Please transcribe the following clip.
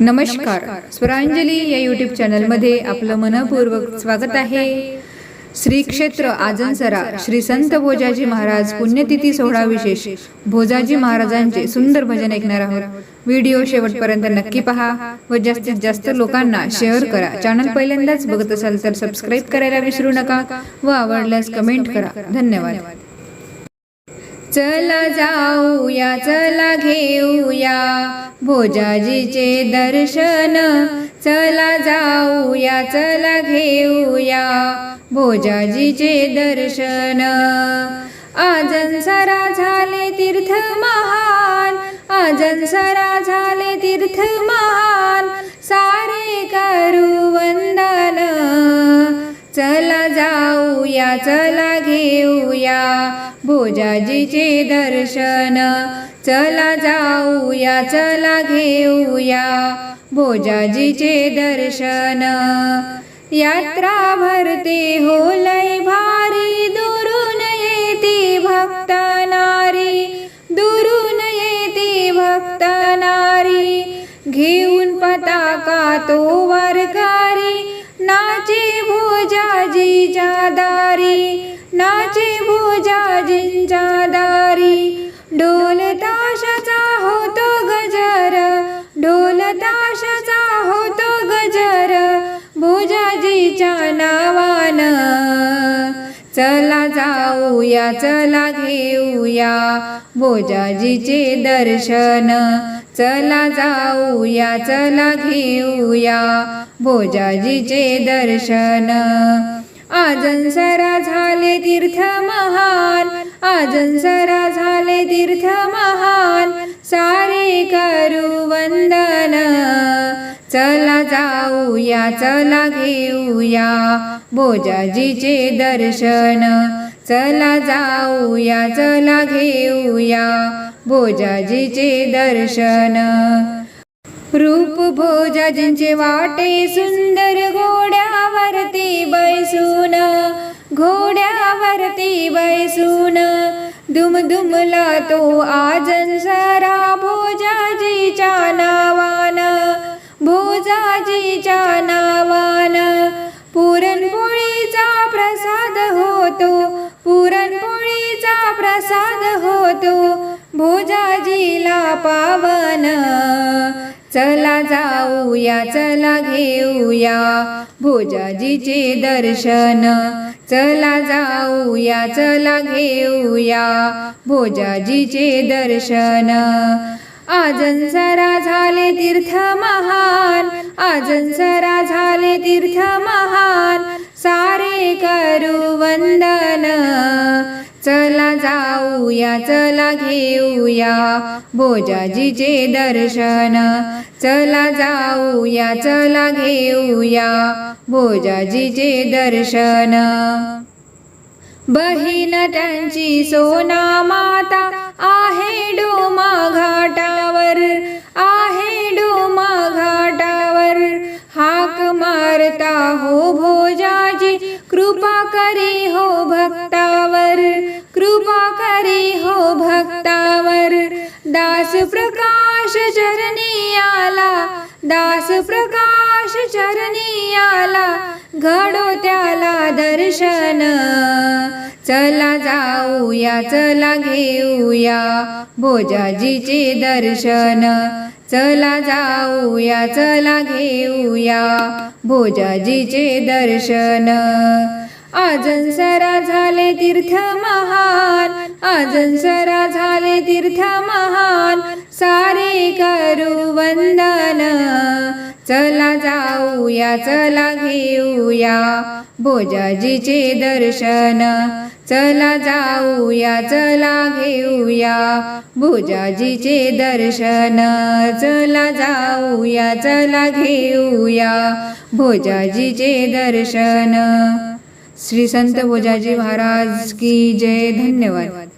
नमस्कार. स्वरांजली या यूट्यूब चॅनलमध्ये आपलं मनपूर्वक स्वागत आहे. श्री क्षेत्र आजनसरा श्री संत भोजाजी महाराज पुण्यतिथी सोहळा विशेष. भोजाजी महाराजांचे सुंदर भजन ऐकणार आहोत. व्हिडिओ शेवटपर्यंत नक्की पहा व जास्तीत जास्त लोकांना शेअर करा. चॅनल पहिल्यांदाच बघत असाल तर सबस्क्राईब करायला विसरू नका व आवडल्यास कमेंट करा. धन्यवाद. चला जाऊया चला घेऊया. भोजाजीचे दर्शन. चला जाऊया चला घेऊया. भोजाजीचे दर्शन. आजन सरा झाले तीर्थ महान आजन सरा झाले तीर्थ चला घेऊया भोजाजीचे दर्शन. चला जाऊया चला घेऊया भोजाजीचे दर्शन. यात्रा भरते हो लय भारी. दुरून येते भक्त नारी. दुरून येते भक्त नारी. घेऊन पताका तो भुजाजीच्या दारी नाचे भुजाजींच्या दारी ढोल ताशाचा होतो गजर ढोल ताशाचा होतो गजर. भुजाजीच्या नावानं चला जाऊया चला घेऊया भोजाजीचे दर्शन. चला जाऊया चला घेऊया भोजाजीचे दर्शन. आजन सरा झाले तीर्थ महान. आजन सरा झाले तीर्थ महान. सारे करू वंदन. चला जाऊया चला घेऊया भोजाजीचे दर्शन. चला जाऊया चला घेऊया भोजाजीचे दर्शन. रूप भोजाजींचे वाटे सुंदर घोड्यावरती बैसून घोड्यावरती बैसून दुमदुमला तो आजन सरा भोजाजीच्या नावान भोजाजीच्या नावान. पुरणपोळीचा प्रसाद होतो पुरणपोळीचा प्रसाद होतो भोजाजीला पावन. चला जाऊया चला घेऊया भोजाजीचे दर्शन. चला जाऊया चला घेऊया भोजाजीचे दर्शन. आजन सरा झाले तीर्थ महान आजन सरा झाले तीर्थ महान. सारे करू वंदन. चला जाऊया चला घेऊया भोजाजीचे दर्शन. चला जाऊया चला घेऊया भोजाजीचे दर्शन. बहीण त्यांची सोना माता आहे डोमा घाटावर. हरी हो भक्तावर. दास प्रकाश चरणी आला. दास प्रकाश चरणी आला. घडो त्याला दर्शन. चला जाऊया चला घेऊया भोजाजीचे दर्शन. चला जाऊया चला घेऊया भोजाजीचे दर्शन. आजन सरा झाले तीर्थ महान. आजन सरा झाले तीर्थ महान सारे करू वंदन. चला जाऊया चला घेऊया भोजाजीचे दर्शन. चला जाऊया चला घेऊया भोजाजीचे दर्शन. चला जाऊया चला घेऊया भोजाजीचे दर्शन. श्री संत भोजाजी महाराज की जय. धन्यवाद.